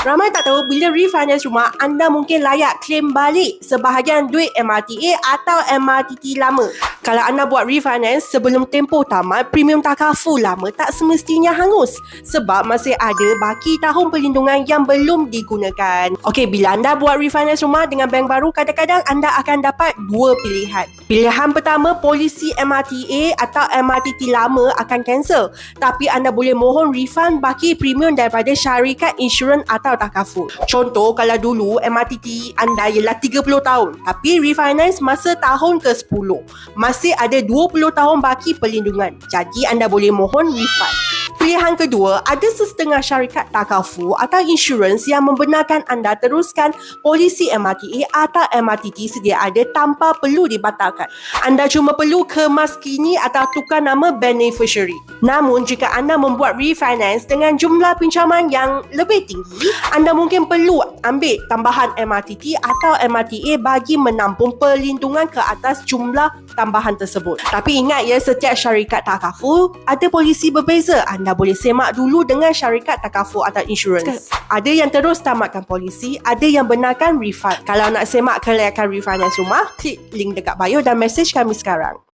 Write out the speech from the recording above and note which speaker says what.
Speaker 1: Ramai tak tahu bila refinance rumah, anda mungkin layak claim balik sebahagian duit MRTA atau MRTT lama. Kalau anda buat refinance sebelum tempoh tamat, premium takaful lama tak semestinya hangus sebab masih ada baki tahun perlindungan yang belum digunakan. Okey, bila anda buat refinance rumah dengan bank baru, kadang-kadang anda akan dapat dua pilihan. Pilihan pertama, polisi MRTA atau MRTT lama akan cancel. Tapi anda boleh mohon refund baki premium daripada syarikat insurans atau takaful. Contoh, kalau dulu MRTT anda ialah 30 tahun tapi refinance masa tahun ke-10. Masih ada 20 tahun baki perlindungan. Jadi anda boleh mohon refund. Pilihan kedua, ada sesetengah syarikat takaful atau insurans yang membenarkan anda teruskan polisi MRTA atau MRTT sedia ada tanpa perlu dibatalkan. Anda cuma perlu kemaskini atau tukar nama beneficiary. Namun, jika anda membuat refinance dengan jumlah pinjaman yang lebih tinggi, anda mungkin perlu ambil tambahan MRTT atau MRTA bagi menampung perlindungan ke atas jumlah tambahan tersebut. Tapi ingat ya, setiap syarikat takaful ada polisi berbeza. Anda boleh semak dulu dengan syarikat takaful atau insurans. Ada yang terus tamatkan polisi, ada yang benarkan refund. Kalau nak semak kelayakan refinance rumah, klik link dekat bio dan mesej kami sekarang.